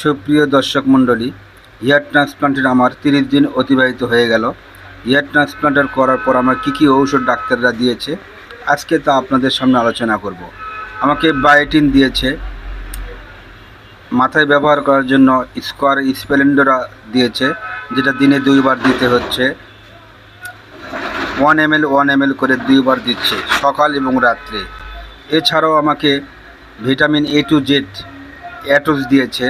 সুপ্রিয় দর্শক মণ্ডলী, হেয়ার ট্রান্সপ্লান্টের আমার তিরিশ দিন অতিবাহিত হয়ে গেল। হেয়ার ট্রান্সপ্লান্টের করার পর আমার কী কী ঔষধ ডাক্তাররা দিয়েছে, আজকে তা আপনাদের সামনে আলোচনা করব। আমাকে বায়োটিন দিয়েছে, মাথায় ব্যবহার করার জন্য স্কোয়ার স্প্লেন্ডোরা দিয়েছে, যেটা দিনে দুইবার দিতে হচ্ছে। One M L one M L করে দুইবার দিচ্ছে, সকাল এবং রাত্রে। এছাড়াও আমাকে ভিটামিন এ টু জেড অ্যাটোস দিয়েছে।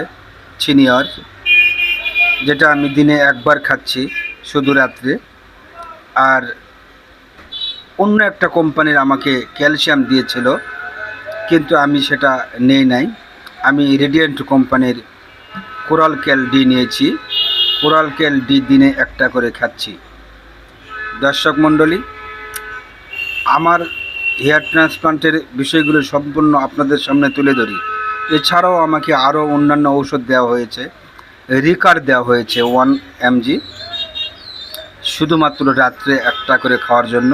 সিনিয়র যেটা আমি দিনে একবার খাচ্ছি শুধু রাত্রে। আর অন্য একটা কোম্পানির আমাকে ক্যালসিয়াম দিয়েছিল, কিন্তু আমি সেটা নেই নাই। আমি রেডিয়েন্ট কোম্পানির কোরাল ক্যাল ডি নিয়েছি। কোরাল ক্যাল ডি দিনে একটা করে খাচ্ছি। দর্শক মণ্ডলী, আমার হেয়ার ট্রান্সপ্লান্টের বিষয়গুলো সম্পূর্ণ আপনাদের সামনে তুলে ধরি। এছাড়াও আমাকে আরও অন্যান্য ঔষধ দেওয়া হয়েছে। রিকার দেওয়া হয়েছে ওয়ান এমজি। শুধুমাত্র রাত্রে একটা করে খাওয়ার জন্য।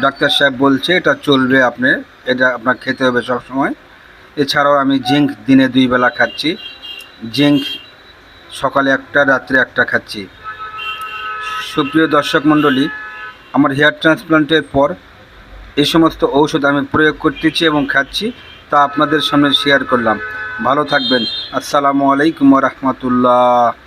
ডাক্তার সাহেব বলছে, এটা চলবে আপনি, এটা আপনার খেতে হবে সবসময়। এছাড়াও আমি জিঙ্ক দিনে দুই বেলা খাচ্ছি। জিঙ্ক সকালে একটা, রাত্রে একটা খাচ্ছি। সুপ্রিয় দর্শক মণ্ডলী, আমার হেয়ার ট্রান্সপ্লান্টের পর এই সমস্ত ঔষধ আমি প্রয়োগ করতেছি এবং খাচ্ছি। তা আপনাদের সামনে শেয়ার করলাম। ভালো থাকবেন। আসসালামু আলাইকুম রহমতুল্লাহ।